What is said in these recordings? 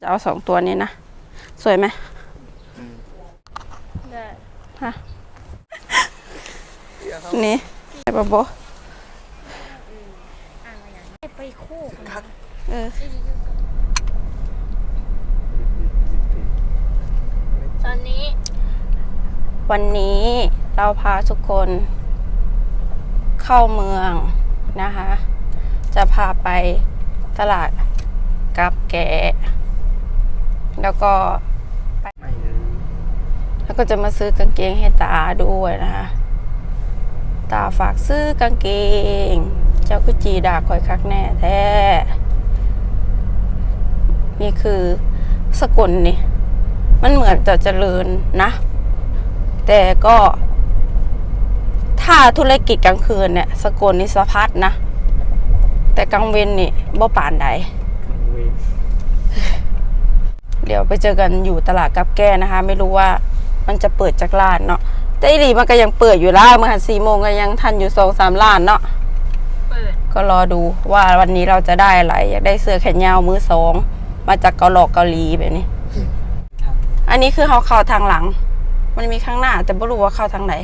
จะเอาสองตัวนี้นะ สวยไหมได้ฮะนี่ไอ้บะโบอ่านมาอย่างนี้ไปคู่กันเออตอนนี้ วันนี้เราพาทุกคนเข้าเมืองนะคะ จะพาไปตลาดกับแกะ แล้วก็ไปแล้วก็จะมาซื้อกางเกงให้ตาด้วยนะคะ ตาฝากซื้อกางเกง เจ้ากุจีด่าคอยคักแน่แท้ นี่คือสกุลนี่ มันเหมือนจะเจริญนะ แต่ก็ ถ้าธุรกิจกลางคืนเนี่ย สกุลนิสะพัดนะ แต่กลางเวนนี่บ่ป่านใด เดี๋ยวไปเจอกันอยู่ตลาดกับแก้นะคะ ไม่รู้ว่ามันจะเปิดจากร้านเนาะแต่อีหลีมันก็ยังเปิดอยู่ล่ะเมื่อหันสี่โมงก็ยังทันอยู่สองสามล้านเนาะเปิดก็รอดูว่าวันนี้เราจะได้อะไร อยากได้เสื้อแขนยาวมือสอง มาจากเกาหลอกเกาหลีแบบนี้ อันนี้คือเขาเข้าทางหลัง มันมีข้างหน้า แต่ไม่รู้ว่าเข้าทางไหน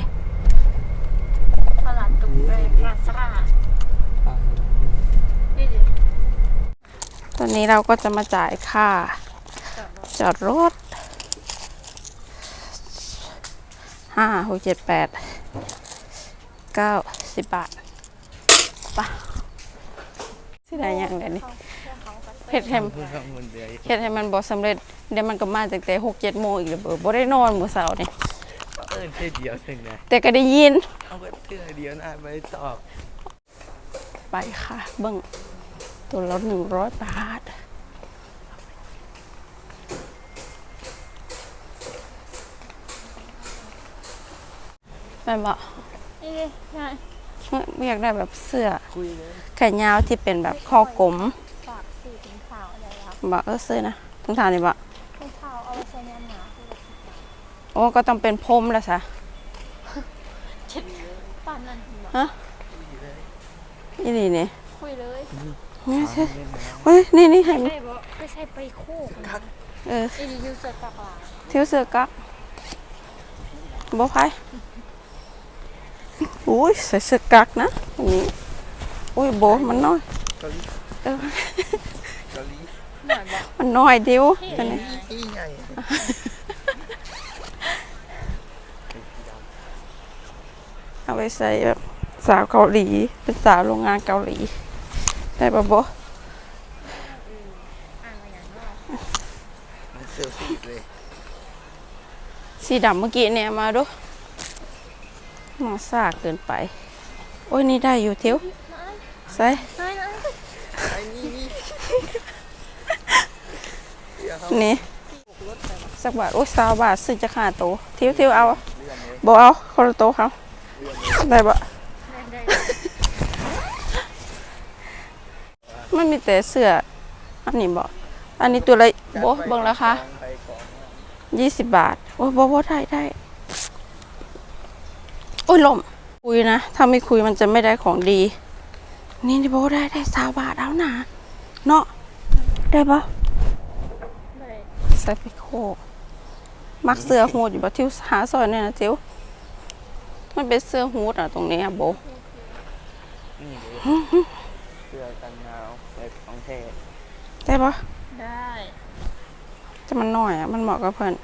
ตลาดตุกแปลงลาซานี่ดิตอนนี้เราก็จะมาจ่ายค่า จอดรถห้าหกเจ็ดแปดเก้าสิบบาทไปะสิได้ยังไงนี่เฮ็ดให้เฮ็ดให้มันบ่สำเร็จเดี๋ยวมันก็มาจากแต่หกเจ็ดโมงอีกแล้วเบอบ่ได้นอนมื้อเช้านี่เออแค่เดียวถึงนะแต่ก็ได้ยินเอาก็เทื่อเดียวนะไม่ตอบ ไปค่ะ เบิ่งตัวละหนึ่งร้อยบาท แม่นบอกนี่ดิยายไม่อยากได้แบบเสื้อคุยเลยแขนยาวที่เป็นแบบคอกลมฝากสี่ถึงขาวอะไรครับบอกเออซื้อนะต้องทานนี่บอกเป็นขาวเอาไปใช้ยามหนาวคือแบบโอ้ก็ต้องเป็นพรมแล้วสะเช็ดปานนั่นจริงเหรอฮะนี่นี่นี่คุยเลยนี่ใช่เฮ้ยนี่นี่ให้มันได้บ่ไม่ใช่ไปคู่กันเออนี่ดิยูเซอร์ปากหลาเที่ยวเสื้อกั๊กบอกใคร อุ้ยใส่เสื้อกั๊กนะอันนี้อุ้ยโบมันน้อยเกาหลีเออเกาหลีหน่อยบ่มันน้อยเดียวตัวนี้ที่ใหญ่เอาไปใส่แบบสาวเกาหลี เป็นสาวโรงงานเกาหลี ได้ปะโบอ่านมาอย่างนี้มันเซลฟี่เลยสีดำเมื่อกี้เนี่ยมาดู มองซาเกินไป โอ้ยนี่ได้อยู่เที่ยวใส่น้อยน้อยไอ้นี่นี่เดี๋ยวเขานี่สักบาทโอ้ยสาวบาทซื้อจะขาดโตวเที่ยวเที่ยวเอาเลื่อนเลยบเอาคนละโตวเขาได้ปะได้มันมีแต่เสื้อ อันนี้บอกอันนี้ตัวละโบเบิ่งราคาไปก่อนยี่สิบบาท โอ้ยบอบได้ได้ โอ้ยลมคุยนะ ถ้าไม่คุยมันจะไม่ได้ของดี นี่ดิโบได้ได้สาวบาทแล้วนะเนาะได้ปะได้ใส่ไปโคมักเสื้อฮูดอยู่บ่ทิวหาซอยเนี่ยนะทิวมันเป็นเสื้อฮูดอะตรงนี้อะโบนี่เลยเสื้อกันหนาวแบบของแท้ได้ปะได้ จะมันน้อยอะมันเหมาะกับเพิ่น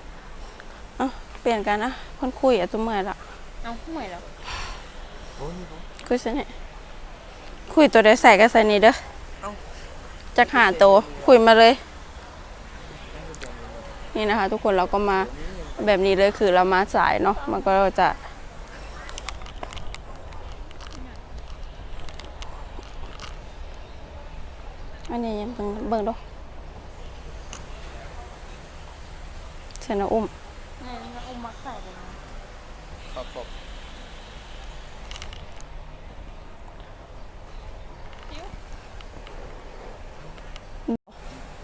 เอ้าเปลี่ยนกันนะเพิ่นคุยอะตัวเมื่อยละ เอาห่วยแล้วโอ้นี่ผมคุยซะนี่คุยตัวได้ใส่ก็ใส่นี่เด้อเอ้าจักหาตัวคุยมาเลย นี่นะคะ ทุกคนเราก็มาแบบนี้เลยคือเรามาสายเนาะมันก็จะอันนี้ยังเบิ่งเบิ่งดูเชนะอุ้ม นี่มันอุ้มมักใส่เลยนะ ขอบขอบ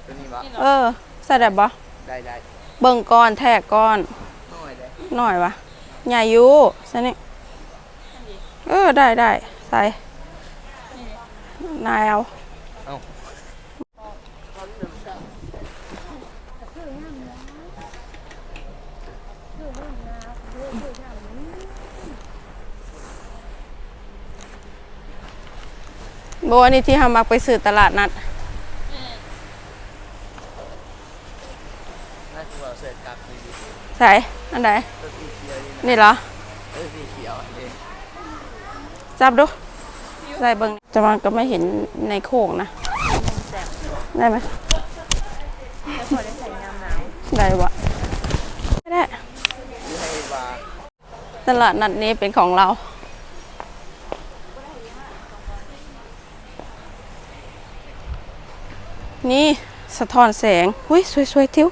ตัวนี้วะเออใส่ได้บ่ได้ได้เบิ่งก้อนแทกก้อนน้อยเลยหน่อยวะใหญ่อยู่ใส่นี่เออได้ได้ใส่นายเอาเอ้า บอันนี้ที่เฮามักไปซื้อตลาดนัดน่าจะว่าเสื้อกลับดีดีใส่อันใดตัวสีเขียวนี่นะนี่เหรอเออสีเขียวอันนี้จับดู ใส่เบิ่งจะมันก็ไม่เห็นในโค้งนะ ได้ไหมแล้วพอได้ใส่น้ำหนาวได้วะไม่ได้ ที่ให้วา ตลาดนัดนี้เป็นของเรา นี่สะท้อนแสงหุ้ยสวยๆทิว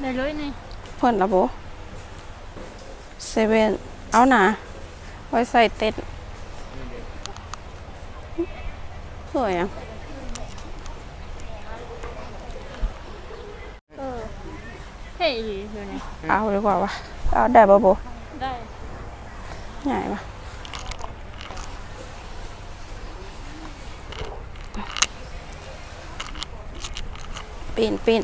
ได้เลยนี่เพิ่นละโบเซเว่นเอาหนาไว้ใส่เต็นท์สวยอะเออเฮ้ยอยู่นี่เอาดีกว่าวะเอาได้บ่โบได้ใหญ่ปะ ปีนปีน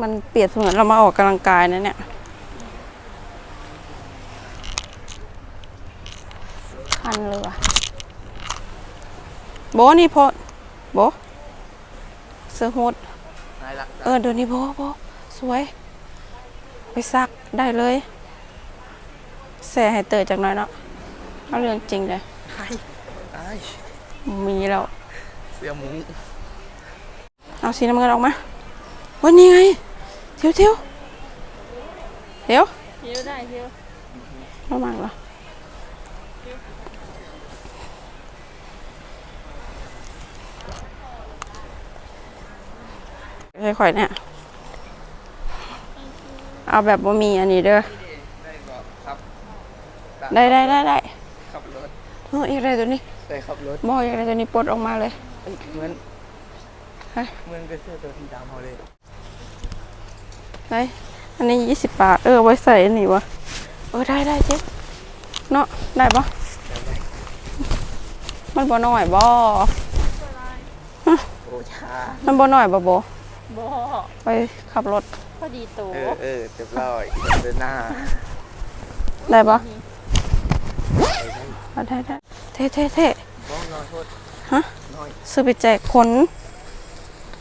มันเปรียบเสมือนเรามาออกกำลังกายนะเนี่ย คันเลยว่ะ โบนี่พอโบเสื้อฮูดนายรักเออเดี๋ยวนี้โบโบสวย ไปซักได้เลยแส่ให้เตยจากหน้อยเนาะเอาเรื่องจริงเลยไอ้ มีแล้วเสื้อมุ้งเอาสีน้ำเงินออกมาวันนี้ไงเที่ยวเที่ยวเดี๋ยวเที่ยวได้เที่ยวระวังเหรอค่อยๆเนี่ย เอาแบบบ่มีอันนี้เด้อได้ก็ครับได้ได้ได้ได้ขับรถเอออีกอะไรตัวนี้ ได้ขับรถบอยอะไรตัวนี้ปลดออกมาเลย เอ้ยเหมือนฮะ เหมือนกับเสื้อตัวสีดำเขาเลยไหนอันนี้ยี่สิบบาท เออเอาไว้ใส่อันนี้วะ เออ ได้ได้เจ๊เนาะได้ปะมันบ่น้อยบ่โอ้ชามันบ่น้อยบ่โบบ่ไปขับรถ พอดีตัวเออเออเรียบร้อยเดินหน้าได้ปะอะได้ได้เท่เท่เท่บ้องนอนโทษฮะน้อยซื้อไปแจกคน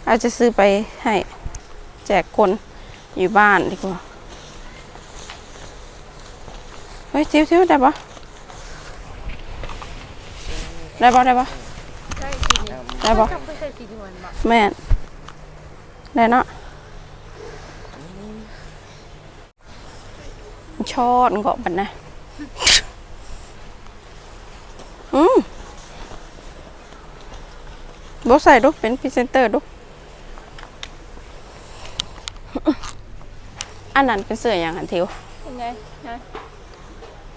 อาจจะซื้อไปให้แจกคนอยู่บ้านดีกว่า เฮ้ยเที่ยวเที่ยวได้ปะได้ปะได้ปะได้สีนี้ได้ปะทำไปใส่สีนวลบ่แม่นได้เนาะชอดเกาะบันนะ อืมบใส่ดูเป็นพรีเซนเตอร์ดูอันนั้นเป็นเสื้ออย่างหันทิวเป็นไงนะ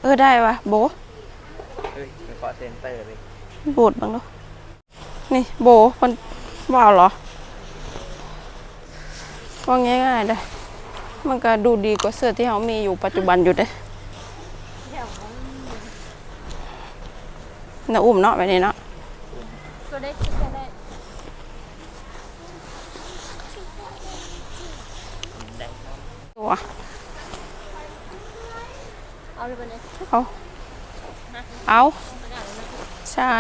เออได้วะโบเฮ้ยเป็นคอเซนเตอร์เลยบูดบ้างดูนี่โบคนว่าวเหรอว่าง่ายๆเลยมันก็ดูดีกว่าเสื้อที่เขามีอยู่ปัจจุบันอยู่เด้แถวนั้น น่าอุ้มเนาะแบบนี้เนาะก็ได้คิดก็ได้ตัวเอาเลยไปเลยเอาเอาใช่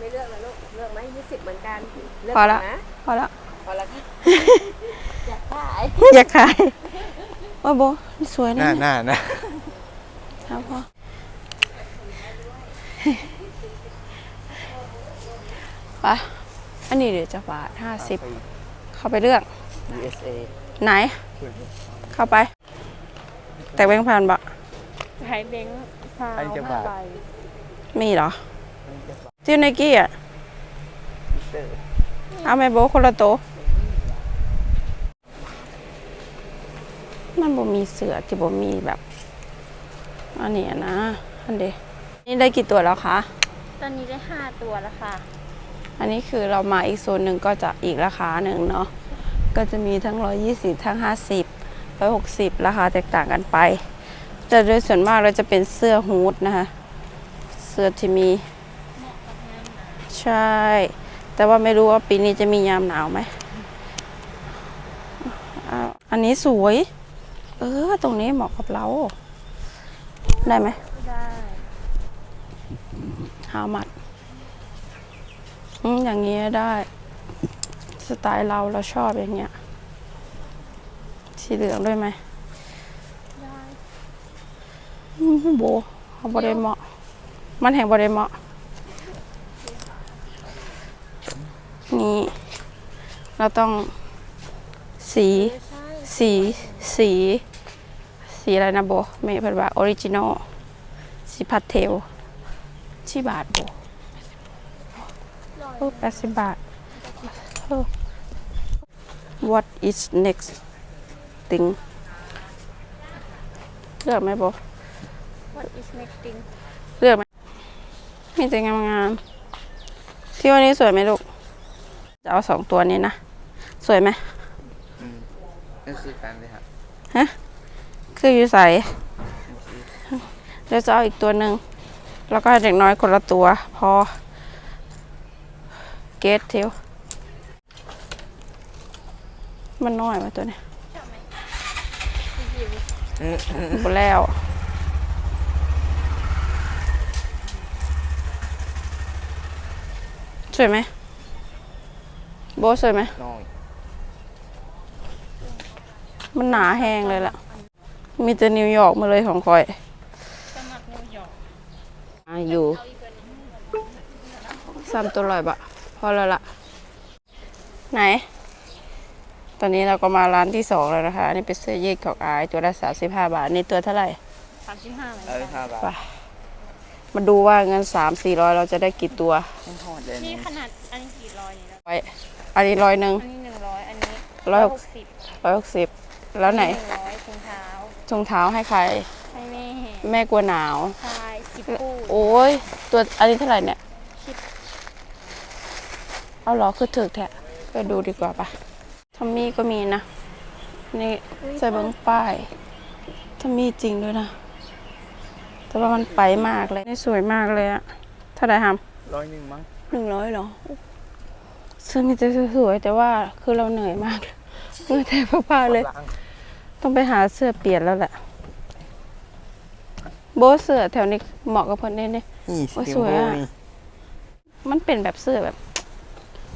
ไม่เลือกนะลูกเลือกไหมยี่สิบเหมือนกันเลือกพอละนะพอละพอละค่ะได้อยากขายว่าโบนี่สวยนะน่าเนี่ยน่านะ ครับพ่อ ไปอันนี้เดี๋ยวจะบาทห้าสิบเข้าไปเลือก USA ไหน เข้าไป แต่แบงค์พันบาทใช้เบงค์พาวอันจะบาห้าทใบมีเหรอที่ไนกี้อะเตอร์เอาไหมโบะคนละโตะมันบ่มีเสือที่บ่มีแบบ อันนี้อะนะ อันเด นี่ได้กี่ตัวแล้วคะ ตอนนี้ได้ห้าตัวแล้วค่ะ อันนี้คือเรามาอีกโซนหนึ่งก็จะอีกราคาหนึ่งเนาะ ก็จะมีทั้ง 120 ทั้ง 50 160 ราคาแตกต่างกันไป แต่โดยส่วนมากเราจะเป็นเสื้อฮูดนะคะ เสื้อที่มี ใช่ แต่ว่าไม่รู้ว่าปีนี้จะมียามหนาวไหมอ้าวอันนี้สวย เออ ตรงนี้เหมาะกับเรา ได้ไหม ได้ามัดอย่างนี้ได้ สไตล์เราเราชอบอย่างเงี้ย สีเหลืองด้วยไหมได้อืมโบเอาบริเหมาะ มันแห่งบริเหมาะ นี่เราต้องสี สี สี สีอะไรนะโบไม่เพิ่นว่าออริจินอลสีพาสเทล ที่บาทโบลอยโอ้แปดสิบบาทเออ What is next thing เลือกไหมโบ What is next thing เลือกไหมมีแต่งามงามๆที่วันนี้สวยไหมลูก จะเอาสองตัวนี้นะ สวยไหมอืมนั่นคือการเลยครับฮะ คืออยู่ใส่นี่คือเดี๋ยวจะเอาอีกตัวหนึ่ง แล้วก็ให้เด็กน้อยคนละตัวพอ เกตเทลมันน้อยมาตัวเนี้ยอืมอืมหมดแล้วสวยไหมโบทสวยไหมน้อยมันหนาแห้งเลยล่ะ มีแต่นิวยอร์กมาเลยของคอย สมัครนิวยอร์ก อะอยู่สามตัวลอยบะพอแล้วล่ะไหน ตอนนี้เราก็มาร้านที่สองแล้วนะคะอันนี้เป็นเสื้อยืดของอายตัวละสามสิบห้าบาท นี่ตัวเท่าไหร่สามสิบห้าเหมือนเอ้ยกันห้าบาทไปมาดูว่าเงินสามสี่ร้อยเราจะได้กี่ตัวไม่ทอดเลยนี่นี่ขนาดอันนี้กี่ร้อยนี่แล้วไว้อันนี้ร้อยหนึ่ง อันนี้หนึ่งร้อยอันนี้ร้อยหหกกสิบร้อยหกสิบแล้วไหนนึ่งร้อยถุงเท้ารองเท้าให้ใคร ให้แม่แม่กลัวหนาวชายสิบคู่โอ้ยตัวอันนี้เท่าไหร่เนี่ยเอาเหรอคือถึกแท้ไปดูดีกว่าปะทอมมี่ก็มีนะ นี่ใส่เบิ้งป้ายทอมมี่จริงด้วยนะ แต่ว่ามันไปมากเลยนี่สวยมากเลยอะเท่าไหร่ฮัมร้อยหนึ่งมั้งหนึ่งร้อยเหรอเสื้อมีแต่สวยๆแต่ว่าคือเราเหนื่อยมากเหนื่อยแทบพ่าๆเลยล้างต้องไปหาเสื้อเปลี่ยนแล้วแหละ โบทเสื้อแถวนี้เหมาะกับคนนี้นี่นี่โอ้ยสีสวยอะนี่มันเป็นแบบเสื้อแบบ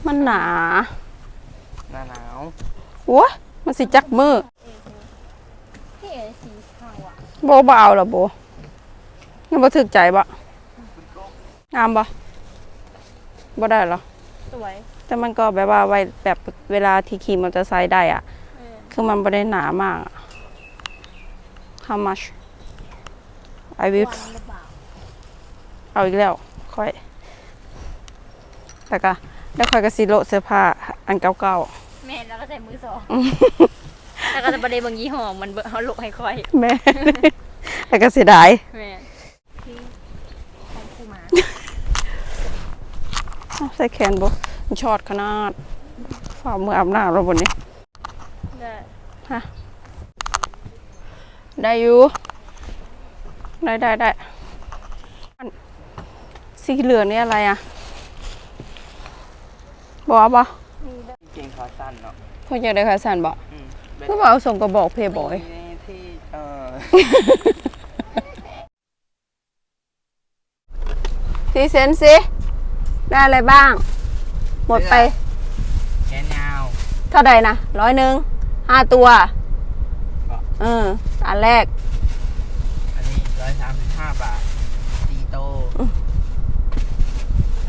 มันหนาหน้าหนาวโอ้ยมันสิจักมือพี่เอ๋สีขาวอะโบบ่เอาเหรอโบยังบ่ถึกใจบ่งามบ่บ่ได้เหรอ สวยแต่มันก็แบบว่าไว้แบบเวลาที่ขี่มอเตอร์ไซค์ได้อะ เออ คือมันบ่ได้หนามากอะ How much I will วันหรือเปล่าเอาอีกแล้ว ค่อยแต่ก็แล้วค่อยก็สิโละเสื้อผ้าอันเก่าแม่แล้วก็ใส่มือสองแล้วก็จะประเดี๋ยวบางยี่ห้อมันเบอเขาลุกให้ค่อย ๆแม่แล้วก็เสียดาย แม่ที่ของคูมาอ้าวใส่แขนบ่มันชอดขนาดฝ่ามืออาบน้ำเราบนนี้ ได้ ได้อยู่ ได้ได้ได้อันสีเหลืองนี่อะไรอะบอกบ่มีได้เกงขาสั้นเนาะเพิ่นอยากได้ขาสั้นบ่อืมแบบเพิ่นว่าเอาส่งกระบอกเพย์บอยนี่ที่เออพรีเซนต์สิได้อะไรบ้าง หมดไปแขนยาวเท่าใดนะร้อยหนึ่งห้าตัว เอออันแรก อันนี้ร้อยสามสิบห้าบาทตีโต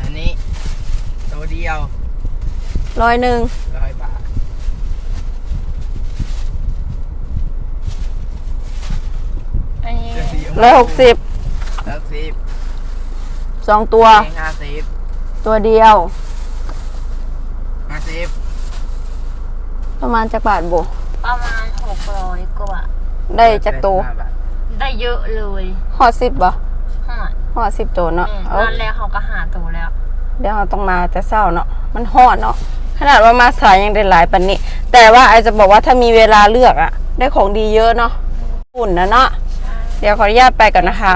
อันนี้ตัวเดียวร้อยหนึ่งร้อยบาทอันนี้เสื้อสีชมพูร้อยหกสิบร้อยหกสิบสองตัวเกงห้าสิบตัวเดียว ห้าสิบประมาณจักบาทโบประมาณหกร้อยกว่า ได้จักตัวห้าบาทได้เยอะเลยหอดสิบบ่ข้างหลังหอดสิบตัวเนาะแม่เอาร้านแรกเขาก็หาตัวแล้ว เดี๋ยวเราต้องมาจะเศร้าเนาะมันหอดเนาะขนาดว่ามาสายยังได้หลายปันนี้ แต่ว่าไอจะบอกว่าถ้ามีเวลาเลือกอะได้ของดีเยอะเนาะอุ่นนะเนาะเดี๋ยวขออนุญาตไปก่อนนะคะ